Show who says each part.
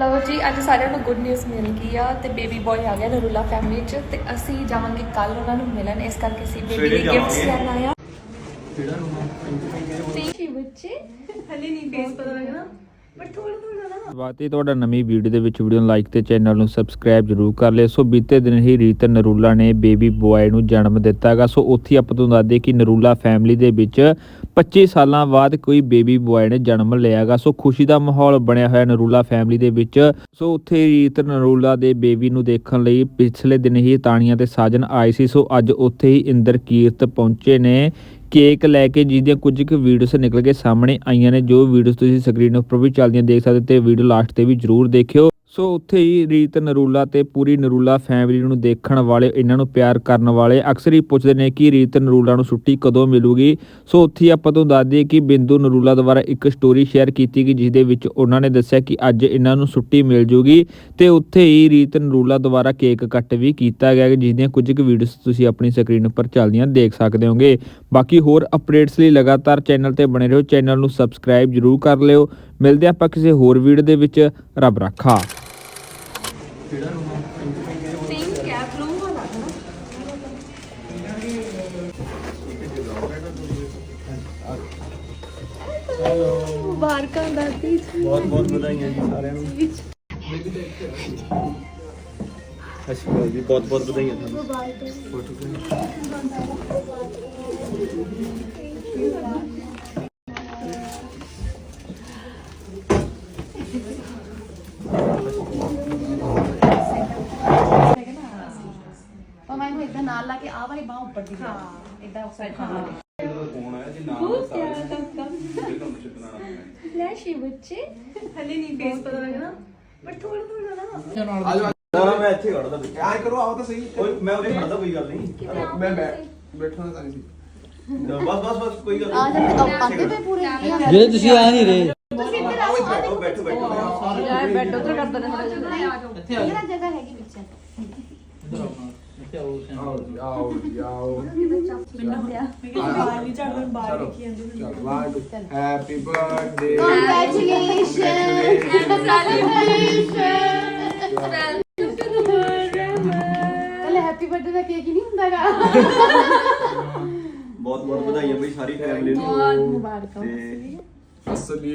Speaker 1: ਲਓ ਜੀ ਅੱਜ ਸਾਰਿਆਂ ਨੂੰ ਗੁੱਡ ਨਿਊਜ਼ ਮਿਲ ਗਈ ਆ ਤੇ ਬੇਬੀ ਬॉय ਆ ਗਿਆ ਨਰੂਲਾ ਫੈਮਿਲੀ ਚ ਤੇ ਅਸੀਂ ਜਾਵਾਂਗੇ ਕੱਲ ਉਹਨਾਂ ਨੂੰ ਮਿਲਣ ਇਸ ਕਰਕੇ ਅਸੀਂ ਬੇਬੀ ਲਈ ਗਿਫਟਸ। ਲੈਣ ਆਏ ਆ।
Speaker 2: ਕਿਹੜਾ ਨੂੰ
Speaker 1: ਤੇ ਬੱਚੇ ਹਲੇ ਨਹੀਂ ਫੇਸ ਪਤਾ ਲੱਗਣਾ ਪਰ ਥੋੜਾ ਥੋੜਾ ਨਾ
Speaker 3: ਸਵਾਗਤ ਤੁਹਾਡਾ ਨਵੀਂ ਵੀਡੀਓ ਦੇ ਵਿੱਚ ਵੀਡੀਓ ਨੂੰ ਲਾਈਕ ਤੇ ਚੈਨਲ ਨੂੰ ਸਬਸਕ੍ਰਾਈਬ ਜਰੂਰ ਕਰ ਲਿਓ। ਸੋ ਬੀਤੇ ਦਿਨ ਹੀ ਰੀਤ ਨਰੂਲਾ ਨੇ ਬੇਬੀ ਬॉय ਨੂੰ ਜਨਮ ਦਿੱਤਾ ਸੋ ਉੱਥੇ ਆਪਾਂ ਤੁਹਾਨੂੰ ਦੱਸਦੇ ਕਿ ਨਰੂਲਾ ਫੈਮਿਲੀ ਦੇ ਵਿੱਚ 25 ਸਾਲਾਂ ਬਾਅਦ ਕੋਈ ਬੇਬੀ ਬॉय ਨੇ ਜਨਮ ਲਿਆ ਹੈਗਾ ਸੋ ਖੁਸ਼ੀ ਦਾ ਮਾਹੌਲ ਬਣਿਆ ਹੋਇਆ ਨਰੂਲਾ ਫੈਮਿਲੀ ਦੇ ਵਿੱਚ। ਸੋ ਉੱਥੇ ਰੀਤ ਨਰੂਲਾ ਦੇ ਬੇਬੀ ਨੂੰ ਦੇਖਣ ਲਈ ਪਿਛਲੇ ਦਿਨ ਹੀ ਤਾਣੀਆਂ ਤੇ ਸਾਜਨ ਆਏ ਸੀ। ਸੋ ਅੱਜ ਉੱਥੇ ਹੀ ਇੰਦਰ ਕੀਰਤ ਪਹੁੰਚੇ ਨੇ। ਕੇਕ ਲੈ ਕੇ ਜਿਹਦੀਆਂ ਕੁਝ ਕੁ ਵੀਡੀਓਸ ਨਿਕਲ ਕੇ ਸਾਹਮਣੇ ਆਈਆਂ ਨੇ, ਜੋ ਵੀਡੀਓਸ ਤੁਸੀਂ ਸਕਰੀਨ ਉੱਪਰ ਵੀ ਚੱਲਦੀਆਂ ਦੇਖ ਸਕਦੇ ਤੇ ਵੀਡੀਓ ਲਾਸਟ ਤੇ ਵੀ ਜਰੂਰ ਦੇਖਿਓ। ਸੋ ਉੱਥੇ ਹੀ ਰੀਤ ਨਰੂਲਾ ਤੇ ਪੂਰੀ ਨਰੂਲਾ ਫੈਮਿਲੀ ਨੂੰ ਦੇਖਣ ਵਾਲੇ, ਇਹਨਾਂ ਨੂੰ ਪਿਆਰ ਕਰਨ ਵਾਲੇ ਅਕਸਰ ਹੀ ਪੁੱਛਦੇ ਨੇ ਕਿ ਰੀਤ ਨਰੂਲਾ ਨੂੰ ਛੁੱਟੀ ਕਦੋਂ ਮਿਲੂਗੀ? ਸੋ ਉੱਥੇ ਹੀ ਆਪਾਂ ਤੁਹਾਨੂੰ ਦੱਸ ਦਈਏ ਕਿ ਬਿੰਦੂ ਨਰੂਲਾ ਦੁਆਰਾ ਇੱਕ ਸਟੋਰੀ ਸ਼ੇਅਰ ਕੀਤੀ ਗਈ ਜਿਸ ਦੇ ਵਿੱਚ ਉਹਨਾਂ ਨੇ ਦੱਸਿਆ ਕਿ ਅੱਜ ਇਹਨਾਂ ਨੂੰ ਛੁੱਟੀ ਮਿਲ ਜੂਗੀ ਤੇ ਉੱਥੇ ਹੀ ਰੀਤ ਨਰੂਲਾ ਦੁਆਰਾ ਕੇਕ ਕੱਟ ਵੀ ਕੀਤਾ ਗਿਆ ਜਿਸ ਦੀਆਂ ਕੁਝ ਕੁ ਵੀਡੀਓਸ ਤੁਸੀਂ ਆਪਣੀ ਸਕਰੀਨ ਉੱਪਰ ਚੱਲਦੀਆਂ ਦੇਖ ਸਕਦੇ ਹੋਗੇ। ਬਾਕੀ ਹੋਰ ਅਪਡੇਟਸ ਲਈ ਲਗਾਤਾਰ ਚੈਨਲ ਤੇ ਬਣੇ ਰਹੋ। ਚੈਨਲ ਨੂੰ ਸਬਸਕ੍ਰਾਈਬ ਜਰੂਰ ਕਰ ਲਿਓ। ਮਿਲਦੇ ਆਪਾਂ ਕਿਸੇ ਹੋਰ ਵੀਡੀਓ ਦੇ ਵਿੱਚ। ਰੱਬ ਰੱਖਾ।
Speaker 2: ਨਾ?
Speaker 1: ਮੁਬਾਰਕਾਂ ਦਾਦੀ
Speaker 2: ਬਹੁਤ ਬਹੁਤ ਵਧਾਈਆਂ ਜੀ ਸਾਰਿਆਂ ਨੂੰ। ਅਸ਼ਕਾ ਜੀ ਬਹੁਤ ਬਹੁਤ ਵਧਾਈਆਂ ਤੁਹਾਨੂੰ ਫੋਟੋ
Speaker 4: ਪਰ ਮੈਨੂੰ ਇਦਾਂ ਨਾਲ ਲਾ ਕੇ ਆਹ ਵਾਲੀ ਬਾਹ ਉੱਪਰ ਦੀ ਹਾਂ ਇਦਾਂ ਸਾਈਡ ਖਾ ਲਾ
Speaker 1: ਲੈ ਸ਼ੀ ਬੱਚੇ ਹਲੇ ਨਹੀਂ ਫੇਸ ਪਤਾ ਲੱਗਣਾ ਪਰ ਥੋੜਾ ਥੋੜਾ ਨਾ
Speaker 2: ਨਾ ਮੈਂ ਇੱਥੇ ਖੜਦਾ ਬਈ।
Speaker 5: ਆਏ ਕਰੋ ਆਓ ਤਾਂ ਸਹੀ।
Speaker 2: ਓਏ ਮੈਂ ਉਹਦੇ ਖੜਦਾ ਕੋਈ ਗੱਲ ਨਹੀਂ।
Speaker 5: ਮੈਂ ਬੈ ਬੈਠਣਾ ਤਾਂ ਨਹੀਂ ਸੀ।
Speaker 2: ਬਸ ਬਸ ਬਸ ਕੋਈ ਗੱਲ
Speaker 4: ਆ
Speaker 2: ਨਹੀਂ।
Speaker 4: ਜਾ ਅੱਗੇ ਤੇ ਪੂਰੇ
Speaker 6: ਜਿਹੜੇ ਤੁਸੀਂ ਆ ਨਹੀਂ ਰਹੇ।
Speaker 2: ਬੈਠੋ ਬੈਠੋ।
Speaker 4: ਯਾਰ ਬੈੱਡ ਉਧਰ ਕਰ ਦੇਣਾ ਇਹਦਾ ਜਗ੍ਹਾ ਹੈਗੀ ਪਿੱਛੇ।
Speaker 5: ਆਓ ਜੀ ਆਓ ਜੀ ਆਓ। ਹੈਪੀ ਬਰਥਡੇ
Speaker 4: ਕੱਲੇ
Speaker 2: ਬਹੁਤ ਬਹੁਤ ਵਧਾਈਆਂ ਬਈ ਸਾਰੀ ਫੈਮਿਲੀ ਨੂੰ।
Speaker 4: ਬਹੁਤ ਮੁਬਾਰਕਾਂ
Speaker 2: ਤੇ
Speaker 5: ਅਸਲੀ